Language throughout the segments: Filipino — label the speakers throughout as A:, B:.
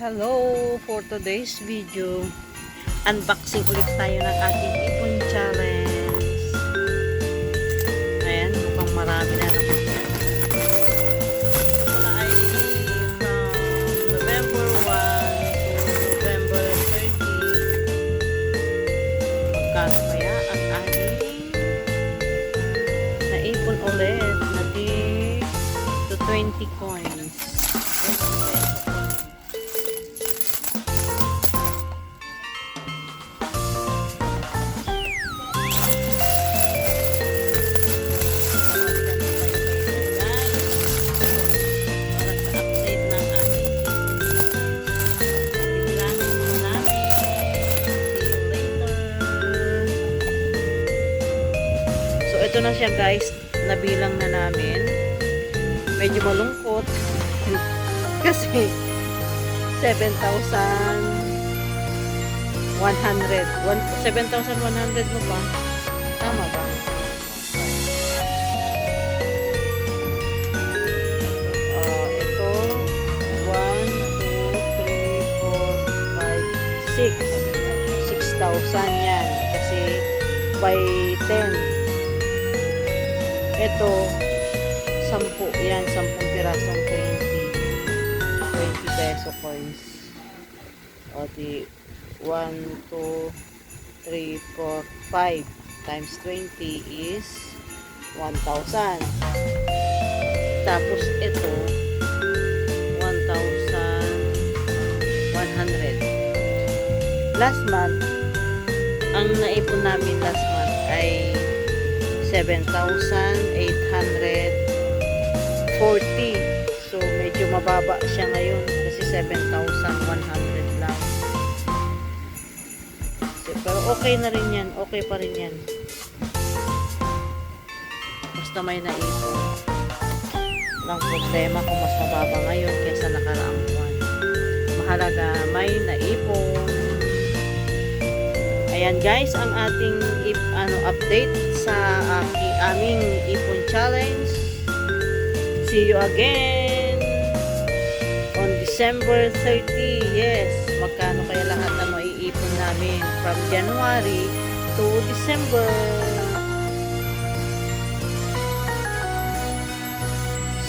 A: Hello! For today's video, unboxing ulit tayo ng ating ipon challenge. Ayan, mukhang marami na naman. Ito pala ay from November 1 to November 30. Magkano kaya ang ating naipon ulit na di to 20 coins. Ito na siya guys, nabilang na namin. Medyo malungkot kasi 7,100 One- 7,100 mo ba? Tama ba? Ah, ito 1, 2, 3, 4, 5, 6 6,000 yan kasi by 10 ito 10 yan 10 pirasong 20 20 peso coins. O di 1, 2, 3, 4, 5 times 20 is 1,000 tapos ito 1,100 last month ang naipon namin 7,840 so medyo mababa siya ngayon kasi 7,100 lang. So, pero okay na rin yan. Okay pa rin yan. Basta may naipon. Lang problema kung mas mababa ngayon kaysa nakaraang buwan. Mahalaga may naipon ayan guys ang ating ip, ano, update sa aking aming ipon challenge see you again on December 30 yes magkano kaya lahat na maiipon namin from January to December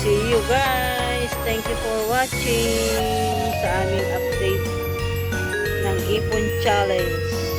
A: See you guys. Thank you for watching sa aming update ng Ipon Challenge.